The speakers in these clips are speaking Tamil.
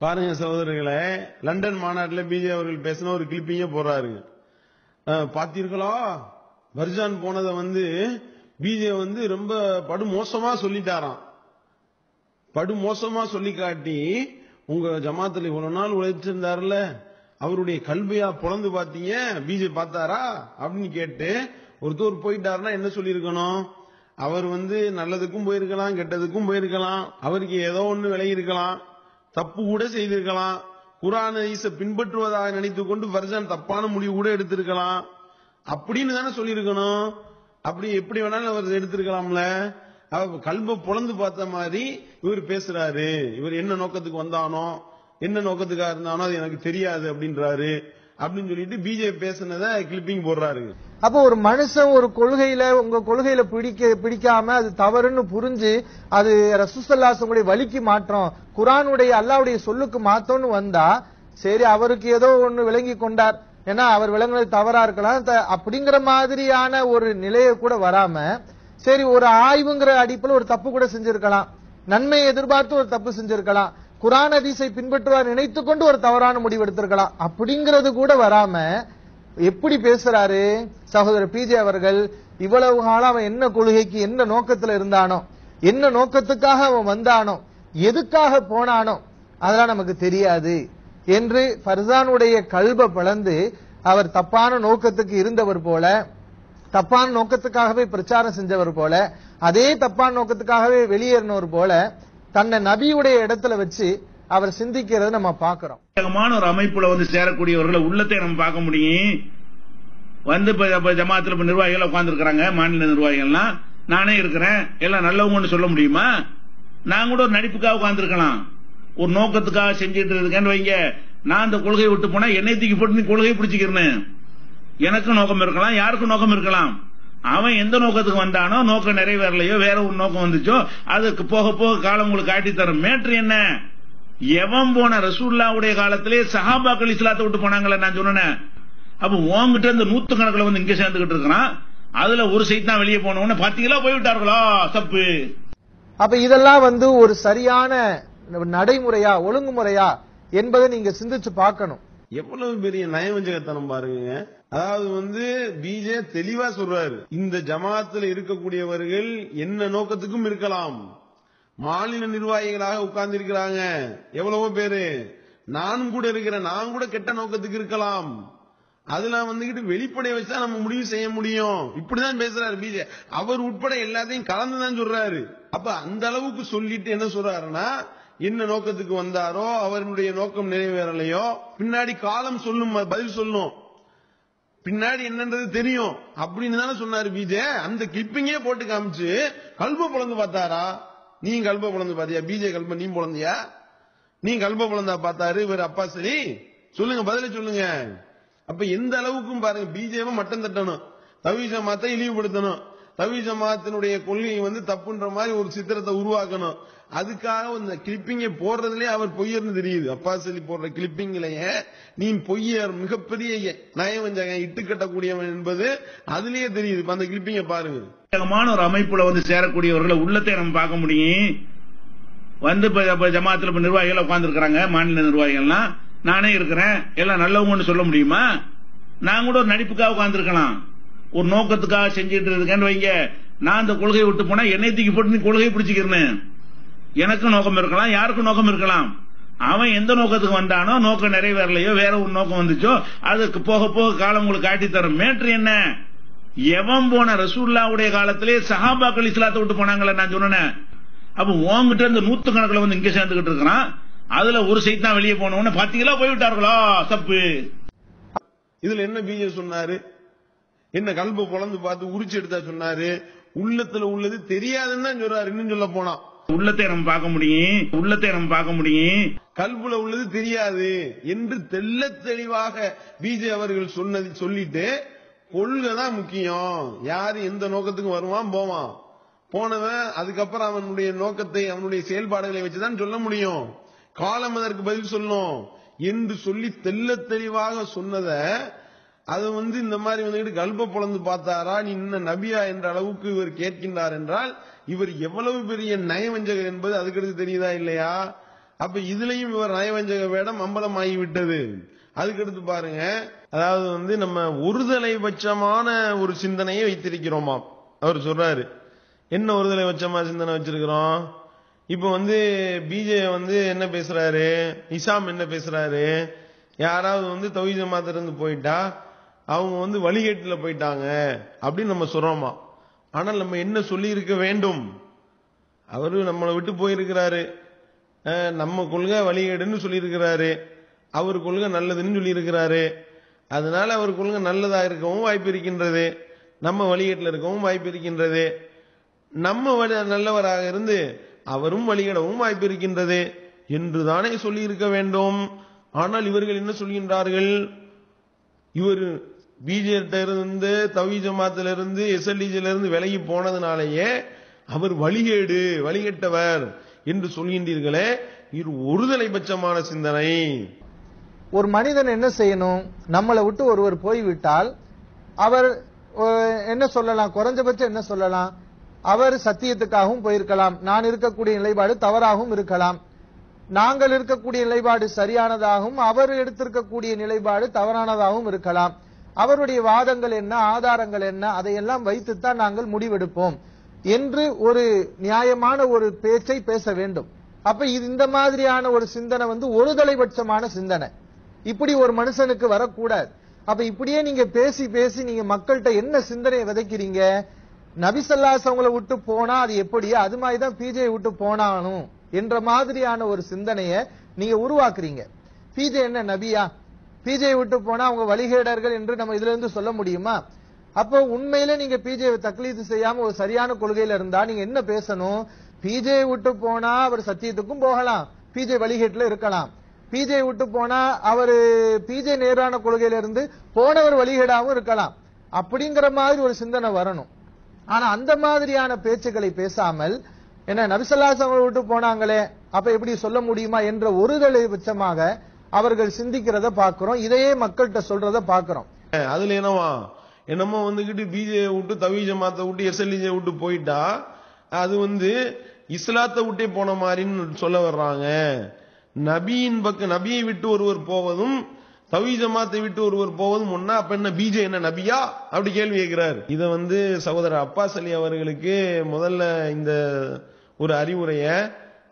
பாருங்க சகோதரர்களே லண்டன் மாநாட்டில் பிஜே அவர்கள் பேசின ஒரு கிளிப்பிங்க போடுறாருங்க. அஹ், பாத்தீர்களா? பர்ஜான் போனதை வந்து பிஜே வந்து ரொம்ப படு மோசமா சொல்லிட்டாராம். படு மோசமா சொல்லி காட்டி உங்க ஜமாத்துல இவ்வளவு நாள் உழைச்சிருந்தாருல அவருடைய கல்வியா பிறந்து பாத்தீங்க? பிஜே பார்த்தாரா? அப்படின்னு கேட்டு ஒருத்தர் போயிட்டாருன்னா என்ன சொல்லியிருக்கணும்? அவர் வந்து நல்லதுக்கும் போயிருக்கலாம் கெட்டதுக்கும் போயிருக்கலாம் அவருக்கு ஏதோ ஒன்று விலகி இருக்கலாம். தப்பு கூட செய்திருக்கலாம். குரான் ஹதீஸ பின்பற்றுவதாக நினைத்துக் கொண்டு ஃபர்ஜான் தப்பான முடிவு கூட எடுத்திருக்கலாம். அப்படின்னு தானே சொல்லியிருக்கணும். அப்படி எப்படி வேணாலும் அவர் எடுத்திருக்கலாம்ல. அவர் கல்ப புலந்து பார்த்த மாதிரி இவர் பேசுறாரு. இவர் என்ன நோக்கத்துக்கு வந்தானோ என்ன நோக்கத்துக்காக இருந்தானோ அது எனக்கு தெரியாது அப்படின்றாரு. அப்படின்னு சொல்லிட்டு பிஜேபி பேசுனதை கிளிப்பிங் போடுறாரு அப்போ ஒரு மனுஷன் ஒரு கொள்கையில உங்க கொள்கையில பிடிக்க பிடிக்காம அது தவறுன்னு புரிஞ்சு அது ரசூசல்லாசனுடைய வழிக்கு மாற்றம் குரானுடைய அல்லாவுடைய சொல்லுக்கு மாத்தோம்னு வந்தா சரி அவருக்கு ஏதோ ஒண்ணு விளங்கி கொண்டார். ஏன்னா அவர் விளங்குனது தவறா இருக்கலாம். த- அப்படிங்கிற மாதிரியான ஒரு நிலையை கூட வராம சரி ஒரு ஆய்வுங்கிற அடிப்பில் ஒரு தப்பு கூட செஞ்சிருக்கலாம். நன்மையை எதிர்பார்த்து ஒரு தப்பு செஞ்சிருக்கலாம். குரான் அதிசை பின்பற்றுவார் நினைத்துக் கொண்டு ஒரு தவறான முடிவு எடுத்திருக்கலாம் அப்படிங்கிறது கூட வராம எப்படி பேசுறாரு? சகோதரர் பிஜே அவர்கள் இவ்வளவு காலம் அவன் என்ன கொள்கைக்கு என்ன நோக்கத்துல இருந்தானோ என்ன நோக்கத்துக்காக அவன் வந்தானோ எதுக்காக போனானோ அதெல்லாம் நமக்கு தெரியாது என்று ஃபர்சானுடைய கல்ப பிளந்து அவர் தப்பான நோக்கத்துக்கு இருந்தவர் போல தப்பான நோக்கத்துக்காகவே பிரச்சாரம் செஞ்சவர் போல அதே தப்பான நோக்கத்துக்காகவே வெளியேறினவர் போல தன்னை நபியுடைய இடத்துல வச்சு அவர் சிந்திக்கிறத நம்ம பாக்குறோம் வேகமான ஒரு அமைப்புல வந்து சேரக்கூடியவர்களை உள்ளத்தை நம்ம பார்க்க முடியும். வந்து ஜமாத்துல இப்ப நிர்வாகிகள் உட்கார்ந்து மாநில நிர்வாகிகள்லாம். நானே இருக்கிறேன் எல்லாம் நல்லவங்கன்னு சொல்ல முடியுமா? நான் கூட ஒரு நடிப்புக்காக உட்கார்ந்துருக்கலாம். ஒரு நோக்கத்துக்காக செஞ்சுட்டு இருக்கேன்னு வைங்க. நான் அந்த கொள்கையை விட்டு போனா என்னை தூக்கி போட்டு நீ கொள்கையை பிடிச்சிக்கிறேன். எனக்கும் நோக்கம் இருக்கலாம் யாருக்கும் நோக்கம் இருக்கலாம். அவன் எந்த நோக்கத்துக்கு வந்தானோ நோக்கம் நிறைவேறலையோ வேற ஒரு நோக்கம் வந்துச்சோ அதுக்கு போக போக காலம் உங்களுக்கு காட்டி தரும். மேட்ரு என்ன? எவன் போன ரசூல்லாவுடைய காலத்திலே சஹாபாக்கள் இஸ்லாத்தை விட்டு போனாங்களே நான் சொன்னேன். அப்ப உங்ககிட்ட இந்த நூத்து கணக்குல வந்து இங்க சேர்ந்துகிட்டு இருக்கிறான். அதுல ஒரு சைட் தான் வெளியே போனவன பாத்தீங்களா? போய்விட்டார்களா? தப்பு அப்ப இதெல்லாம் வந்து ஒரு சரியான நடைமுறையா ஒழுங்குமுறையா என்பதை நீங்க சிந்திச்சு பார்க்கணும். எவ்வளவு பெரிய நயவஞ்சகத்தனம் பாருங்க அதாவது வந்து பிஜே தெளிவா சொல்றாரு. இந்த ஜமாத்துல இருக்கக்கூடியவர்கள் என்ன நோக்கத்துக்கும் இருக்கலாம். மாநில நிர்வாகிகளாக உட்கார்ந்து இருக்கிறாங்க எவ்வளவோ பேரு. நான் கூட இருக்கிறேன். நான் கூட கெட்ட நோக்கத்துக்கு இருக்கலாம். அதுல வந்துகிட்டு வெளிப்படைய வச்சா நம்ம முடிவு செய்ய முடியும். இப்படிதான் பேசுறாரு பிஜே அவர் உட்பட எல்லாத்தையும் கலந்துதான் சொல்றாரு. அப்ப அந்த அளவுக்கு சொல்லிட்டு என்ன சொல்றாருன்னா என்ன நோக்கத்துக்கு வந்தாரோ அவருடைய நோக்கம் நிறைவேறலையோ பின்னாடி காலம் சொல்லும் பதில் சொல்லும். பின்னாடி என்னன்றது தெரியும். அப்படின்னு தானே சொன்னாரு பிஜே. அந்த கிளிப்பிங்கே போட்டு காமிச்சு கல்ப பொழந்து பார்த்தாரா? நீ கல்ப பொழந்து பாத்தியா பிஜே கல்ப நீ பொழந்தியா நீ கல்ப பொழந்தா பார்த்தாரு இவர் அப்பா சரி. சொல்லுங்க பதில சொல்லுங்க. அப்ப எந்த அளவுக்கும் பாருங்க பிஜேவை மட்டம் தட்டணும். தவிச மாத்த இழிவுபடுத்தணும் தவி ஜமாத்தினுடைய கொள்கையை வந்து தப்புன்ற மாதிரி ஒரு சித்திரத்தை உருவாக்கணும். அதுக்காக இந்த கிளிப்பிங்கை போடுறதுலயே அவர் பொய்யர்னு தெரியுது. அப்பா சொல்லி போடுற கிளிப்பிங்லயே நீ பொய்யர் மிகப்பெரிய நயவஞ்சகன் இட்டு கட்டக்கூடியவன் என்பது அதுலயே தெரியுது. அந்த கிளிப்பிங்க பாருங்க. வேகமான ஒரு அமைப்புல வந்து சேரக்கூடியவர்களை உள்ளத்தை நம்ம பார்க்க முடியும். வந்து இப்ப ஜமாத்துல இப்ப நிர்வாகிகள் உட்கார்ந்து மாநில நிர்வாகிகள்லாம். நானே இருக்கிறேன். எல்லாம் நல்லவங்கன்னு சொல்ல முடியுமா? நான் கூட ஒரு நடிப்புக்காக உட்கார்ந்துருக்கலாம். ஒரு நோக்கத்துக்காக செஞ்சுட்டு இருக்கேன்னு வைங்க. நான் அந்த கொள்கையை விட்டு போனா என்னை தூக்கி போட்டு நீ கொள்கையை பிடிச்சிக்கிறேன். எனக்கும் நோக்கம் இருக்கலாம் யாருக்கும் நோக்கம் இருக்கலாம். அவன் எந்த நோக்கத்துக்கு வந்தானோ நோக்கம் நிறைவேறலையோ வேற ஒரு நோக்கம் வந்துச்சோ அதுக்கு போக போக காலம் உங்களுக்கு காட்டி தரும். மேட்ரு என்ன? எவன் போன ரசூல்லாவுடைய காலத்திலே சஹாபாக்கள் இஸ்லாத்தை விட்டு போனாங்களே நான் சொன்னேன். அப்ப உங்ககிட்ட இருந்து நூத்து கணக்கில் வந்து இங்க சேர்ந்துகிட்டு இருக்கிறான். அதுல ஒரு சைட் தான் வெளியே போனவன பாத்தீங்களா போய்விட்டார்களா தப்பு இதுல என்ன பிஜே சொன்னாரு? என்ன கல்ப பொழந்து பார்த்து உரிச்சு எடுத்தா சொன்னாரு? உள்ளத்துல உள்ளது தெரியாதுன்னு தான் சொல்றாரு. இன்னும் சொல்ல போனா. உள்ளத்தை நம்ம பார்க்க முடியும். உள்ளத்தை நம்ம பார்க்க முடியும். கல்புல உள்ளது தெரியாது என்று தெள்ள தெளிவாக பிஜே அவர்கள் சொன்னது சொல்லிட்டு கொள்கை தான் முக்கியம். யாரு எந்த நோக்கத்துக்கு வருவான் போவான். போனவன் அதுக்கப்புறம் அவனுடைய நோக்கத்தை அவனுடைய செயல்பாடுகளை வச்சுதான் சொல்ல முடியும். காலம் அதற்கு பதில் சொல்லும். என்று சொல்லி தெள்ள தெளிவாக சொன்னத அது வந்து இந்த மாதிரி வந்துட்டு கல்ப பொழந்து பார்த்தாரா? நீ இன்னும் நபியா என்ற அளவுக்கு இவர் கேட்கின்றார் என்றால் இவர் எவ்வளவு பெரிய நயவஞ்சகர் என்பது அதுக்கடுத்து தெரியுதா இல்லையா? அப்ப இதுலயும் இவர் நயவஞ்சக வேடம் அம்பலமாகி விட்டது அதுக்கடுத்து பாருங்க அதாவது வந்து நம்ம ஒருதலை பட்சமான ஒரு சிந்தனையை வைத்திருக்கிறோமாம் அவர் சொல்றாரு என்ன ஒருதலை பட்சமா சிந்தனை வச்சிருக்கிறோம்? இப்ப வந்து பிஜே வந்து என்ன பேசுறாரு? இசாம் என்ன பேசுறாரு? யாராவது வந்து தௌஹீத் மாத்திரம் இருந்து போயிட்டா அவங்க வந்து வழிகேட்டில் போயிட்டாங்க அப்படின்னு நம்ம சொல்றோமா? ஆனால் நம்ம என்ன சொல்லி இருக்க வேண்டும்? அவரு நம்மளை விட்டு போயிருக்கிறாரு. நம்ம கொள்கை வழிகேடுன்னு சொல்லியிருக்கிறாரு. அவர் கொள்கை நல்லதுன்னு சொல்லியிருக்கிறாரு. அதனால அவர் கொள்கை நல்லதாக இருக்கவும் வாய்ப்பு இருக்கின்றது. நம்ம வழிகேட்டில் இருக்கவும் வாய்ப்பு இருக்கின்றது. நம்ம வழி- நல்லவராக இருந்து அவரும் வழிகடவும் வாய்ப்பு இருக்கின்றது என்று தானே சொல்லியிருக்க வேண்டும். ஆனால் இவர்கள் என்ன சொல்கின்றார்கள்? இவர் பிஜேட்ட இருந்து தவி ஜமாத்துல இருந்து இருந்து விலகி போனதுனாலேயே அவர் வழிகேடு வழிகட்டவர் என்று சொல்கின்றீர்களே. இது ஒருதலை பட்சமான சிந்தனை. ஒரு மனிதன் என்ன செய்யணும்? நம்மளை விட்டு ஒருவர் போய்விட்டால் அவர் என்ன சொல்லலாம்? குறைஞ்சபட்சம் என்ன சொல்லலாம்? அவர் சத்தியத்துக்காகவும் போயிருக்கலாம். நான் இருக்கக்கூடிய நிலைப்பாடு தவறாகவும் இருக்கலாம். நாங்கள் இருக்கக்கூடிய நிலைப்பாடு சரியானதாகவும் அவர் எடுத்திருக்கக்கூடிய நிலைப்பாடு தவறானதாகவும் இருக்கலாம். அவருடைய வாதங்கள் என்ன ஆதாரங்கள் என்ன அதையெல்லாம் வைத்துத்தான் நாங்கள் முடிவெடுப்போம் என்று ஒரு நியாயமான ஒரு பேச்சை பேச வேண்டும். அப்ப இது இந்த மாதிரியான ஒரு சிந்தனை வந்து ஒரு தலைபட்சமான சிந்தனை. இப்படி ஒரு மனுஷனுக்கு வரக்கூடாது. அப்ப இப்படியே நீங்க பேசி பேசி நீங்க மக்கள்கிட்ட என்ன சிந்தனையை விதைக்கிறீங்க? நபிசல்லாஸ் அவங்களை விட்டு போனா அது எப்படியோ அது மாதிரி தான் பிஜே விட்டு போனானும் என்ற மாதிரியான ஒரு சிந்தனைய நீங்க உருவாக்குறீங்க. பிஜே என்ன நபியா? பிஜே விட்டு போனா அவங்க வழிகேடர்கள் என்று நம்ம இதுல இருந்து சொல்ல முடியுமா? அப்போ உண்மையில நீங்க பிஜே தக்லீது செய்யாம ஒரு சரியான கொள்கையில இருந்தா நீங்க என்ன பேசணும்? பிஜே விட்டு போனா அவர் சத்தியத்துக்கும் போகலாம். பிஜே வழிகேட்டுல இருக்கலாம். பிஜே விட்டு போனா அவரு பிஜே நேரான கொள்கையில இருந்து போனவர் வழிகேடாவும் இருக்கலாம். அப்படிங்கிற மாதிரி ஒரு சிந்தனை வரணும். ஆனா அந்த மாதிரியான பேச்சுக்களை பேசாமல் என்ன நபிசல்லாஸ் விட்டு போனாங்களே அப்ப எப்படி சொல்ல முடியுமா என்ற ஒருதலை பட்சமாக அவர்கள் சிந்திக்கிறத பாக்குறோம் இதையே மக்கள்கிட்ட சொல்றத பாக்குறோம் அதுல என்னவா? என்னமோ வந்துகிட்டு பிஜே விட்டு தவி ஜமாத்தை விட்டு எஸ்எல்இஜ விட்டு போயிட்டா அது வந்து இஸ்லாத்தை விட்டே போன மாதிரின்னு சொல்ல வர்றாங்க. நபியின் பக்கம் நபியை விட்டு ஒருவர் போவதும் தவி ஜமாத்தை விட்டு ஒருவர் போவதும் ஒன்னா அப்ப என்ன பிஜே என்ன நபியா? அப்படி கேள்வி கேட்கிறார். இத வந்து சகோதரர் அப்பாஸ் அலி அவர்களுக்கு முதல்ல இந்த ஒரு அறிவுரைய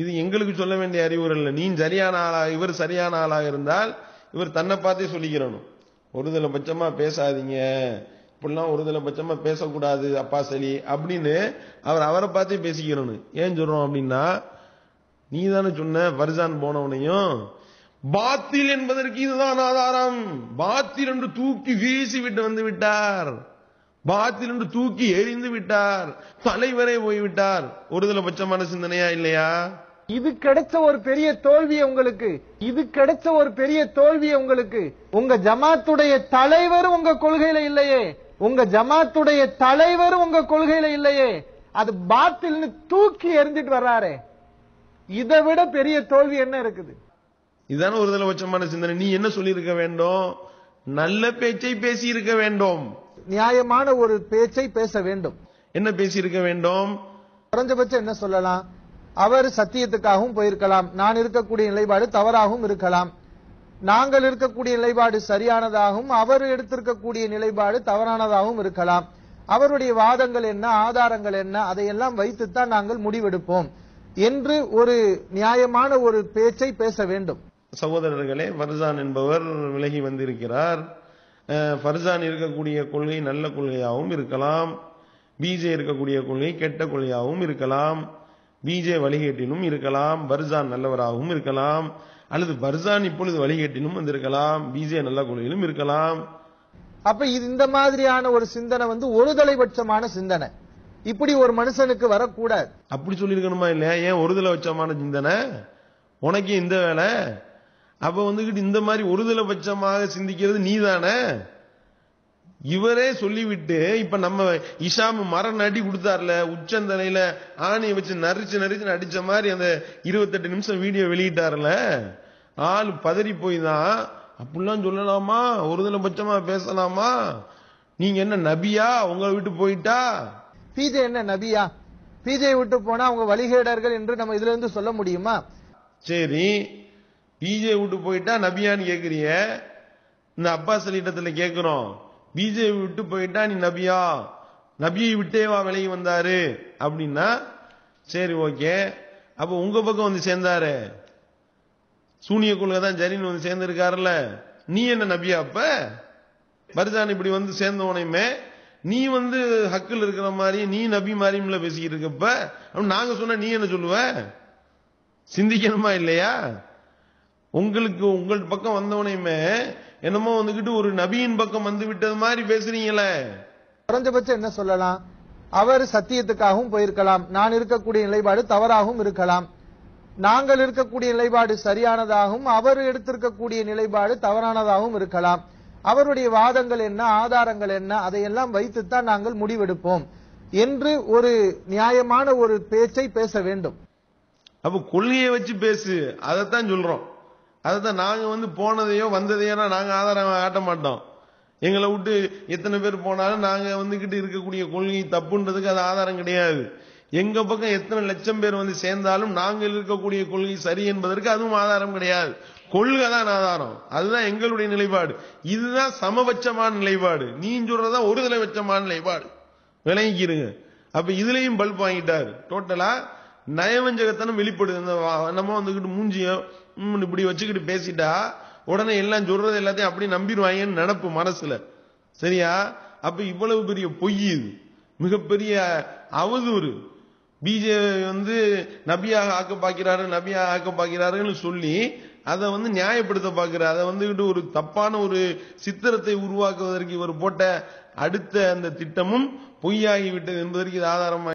இது எங்களுக்கு சொல்ல வேண்டிய அறிவுரை இல்லை. நீ சரியான ஆளாக இவர் சரியான ஆளாக இருந்தால் இவர் தன்னை பார்த்தே சொல்லிக்கிறணும். ஒருதலை பட்சமாக பேசாதீங்க. இப்படிலாம் ஒருதலை பட்சமாக பேசக்கூடாது அப்பா சரி அப்படின்னு அவர் அவரை பார்த்தே பேசிக்கிறணும். ஏன் சொல்கிறோம் அப்படின்னா நீ தானே சொன்ன பர்ஜான் போனவனையும் பாத்தில் என்பதற்கு இதுதான் ஆதாரம். பாத்தில் என்று தூக்கி வீசி விட்டு வந்து விட்டார். பாத்தில் என்று தூக்கி எரிந்து விட்டார். தலைவரே போய்விட்டார். ஒருதலை பட்சமான சிந்தனையா இல்லையா? இது கிடைச்ச ஒரு பெரிய தோல்வி உங்களுக்கு. இது கிடைச்ச ஒரு பெரிய தோல்வி உங்களுக்கு. உங்க ஜமாத்துடைய தலைவர் உங்க கொள்கையில இல்லையே. உங்க ஜமாத்துடைய தலைவர் உங்க கொள்கையில இல்லையே. அது பாத்தில்னு தூக்கி எறிஞ்சிட்டு வர்றாரே. இதை விட பெரிய தோல்வி என்ன இருக்குது? இதுதானே ஒருதலை பட்சமான சிந்தனை. நீ என்ன சொல்லியிருக்க வேண்டும்? நல்ல பேச்சை பேசி இருக்க வேண்டும். நியாயமான ஒரு பேச்சை பேச வேண்டும். என்ன பேசியிருக்க வேண்டும்? குறைஞ்சபட்சம் என்ன சொல்லலாம்? அவர் சத்தியத்துக்காகவும் போயிருக்கலாம். நான் இருக்கக்கூடிய நிலைப்பாடு தவறாகவும் இருக்கலாம். நாங்கள் இருக்கக்கூடிய நிலைப்பாடு சரியானதாகவும் அவர் எடுத்திருக்கக்கூடிய நிலைப்பாடு தவறானதாகவும் இருக்கலாம். அவருடைய வாதங்கள் என்ன ஆதாரங்கள் என்ன அதையெல்லாம் வைத்துத்தான் நாங்கள் முடிவெடுப்போம் என்று ஒரு நியாயமான ஒரு பேச்சை பேச வேண்டும். சகோதரர்களே ஃபர்சான் என்பவர் விலகி வந்திருக்கிறார். ஃபர்சான் இருக்கக்கூடிய கொள்கை நல்ல கொள்கையாகவும் இருக்கலாம். பிஜே இருக்கக்கூடிய கொள்கை கெட்ட கொள்கையாகவும் இருக்கலாம். பிஜே வழிகேட்டிலும் இருக்கலாம். பர்சான் நல்லவராகவும் இருக்கலாம். அல்லது பர்சான் இப்பொழுது வழிகேட்டிலும் வந்திருக்கலாம். பிஜே நல்ல கொள்கையிலும் இருக்கலாம். அப்ப இது இந்த மாதிரியான ஒரு சிந்தனை வந்து ஒரு தலைபட்சமான சிந்தனை. இப்படி ஒரு மனுஷனுக்கு வரக்கூடாது. அப்படி சொல்லியிருக்கணுமா இல்லையா? ஏன் ஒருதலை பட்சமான சிந்தனை? உனக்கு இந்த வேலை. அப்ப வந்துகிட்டு இந்த மாதிரி ஒருதலை பட்சமாக சிந்திக்கிறது நீதானே? இவரே சொல்லிவிட்டு இப்ப நம்ம இஷாம் மரம் நடி கொடுத்தார்ல உச்சந்தலையில ஆணியை வச்சு நரிச்சு நரிச்சு அடிச்ச மாதிரி அந்த இருபத்தெட்டு நிமிஷம் வீடியோ வெளியிட்டார்ல ஆள் பதறி போய் தான் அப்படிலாம் சொல்லலாமா? ஒருதலை பட்சமா பேசலாமா? நீங்க என்ன நபியா? உங்களை விட்டு போயிட்டா? பிஜே என்ன நபியா? பிஜே விட்டு போனா அவங்க வழிகேடர்கள் என்று நம்ம இதுல இருந்து சொல்ல முடியுமா? சரி பிஜே விட்டு போயிட்டா நபியான்னு கேக்குறிய இந்த அப்பாஸ் அலிட்டத்துல கேக்குறோம். பிஜே விட்டு போயிட்டா நீ நபியா? நபியை விட்டேவா விலகி வந்தாரு. அப்படின்னா சரி ஓகே. அப்ப உங்க பக்கம் வந்து சேர்ந்தாரு. சூனிய கொள்கை தான் ஜரின்னு வந்து சேர்ந்திருக்காருல்ல. நீ என்ன நபியா அப்ப? பரிசான் இப்படி வந்து சேர்ந்தவனையுமே நீ வந்து ஹக்கில் இருக்கிற மாதிரி நீ நபி மாதிரியும்ல பேசிக்கிட்டு இருக்கப்ப அப்படின்னு நாங்க சொன்ன நீ என்ன சொல்லுவ? சிந்திக்கணுமா இல்லையா? உங்களுக்கு உங்கள் பக்கம் வந்தவனையுமே என்னமோ வந்துகிட்டு ஒரு நபியின் பக்கம் வந்து விட்டது மாதிரி பேசுறீங்களே. குறைஞ்சபட்சம் என்ன சொல்லலாம்? அவர் சத்தியத்துக்காகவும் போயிருக்கலாம். நான் இருக்கக்கூடிய நிலைப்பாடு தவறாகவும் இருக்கலாம். நாங்கள் இருக்கக்கூடிய நிலைப்பாடு சரியானதாகவும் அவர் எடுத்திருக்கக்கூடிய நிலைப்பாடு தவறானதாகவும் இருக்கலாம். அவருடைய வாதங்கள் என்ன ஆதாரங்கள் என்ன அதையெல்லாம் வைத்துத்தான் நாங்கள் முடிவெடுப்போம் என்று ஒரு நியாயமான ஒரு பேச்சை பேச வேண்டும். அப்ப கொள்கையை வச்சு பேசு. அதைத்தான் சொல்றோம். அதைத்தான் நாங்கள் வந்து போனதையோ வந்ததையோ நாங்கள் ஆதாரம் காட்ட மாட்டோம். எங்களை விட்டு எத்தனை பேர் போனாலும் நாங்கள் வந்துக்கிட்டு இருக்கக்கூடிய கொள்கை தப்புன்றதுக்கு அது ஆதாரம் கிடையாது. எங்கள் பக்கம் எத்தனை லட்சம் பேர் வந்து சேர்ந்தாலும் நாங்கள் இருக்கக்கூடிய கொள்கை சரி என்பதற்கு அதுவும் ஆதாரம் கிடையாது. கொள்கை தான் ஆதாரம். அதுதான் எங்களுடைய நிலைப்பாடு. இதுதான் சமபட்சமான நிலைப்பாடு. நீ சொல்றதுதான் ஒரு தலைபட்சமான நிலைப்பாடு. விளங்கிக்கிருங்க. அப்ப இதுலயும் பல்ப் வாங்கிட்டாரு. டோட்டலா நயவஞ்சகத்தனம் வெளிப்படுது. இந்த நம்ம வந்துகிட்டு மூஞ்சிய இப்படி வச்சுக்கிட்டு பேசிட்டா உடனே எல்லாம் சொல்றது எல்லாத்தையும் அப்படி நம்பிடுவாங்கன்னு நினப்பு மனசுல. சரியா? அப்ப இவ்வளவு பெரிய பொய் இது. மிகப்பெரிய அவதூறு. பிஜே வந்து நபியாக ஆக்க பார்க்கிறாரு நபியாக ஆக்க பார்க்கிறாருன்னு சொல்லி அதை வந்து நியாயப்படுத்த பார்க்கிறார் அதை வந்துகிட்டு ஒரு தப்பான ஒரு சித்திரத்தை உருவாக்குவதற்கு இவர் போட்ட அடுத்த அந்த திட்டமும் பொய்யாகிவிட்டது என்பதற்கு இது ஆதாரமா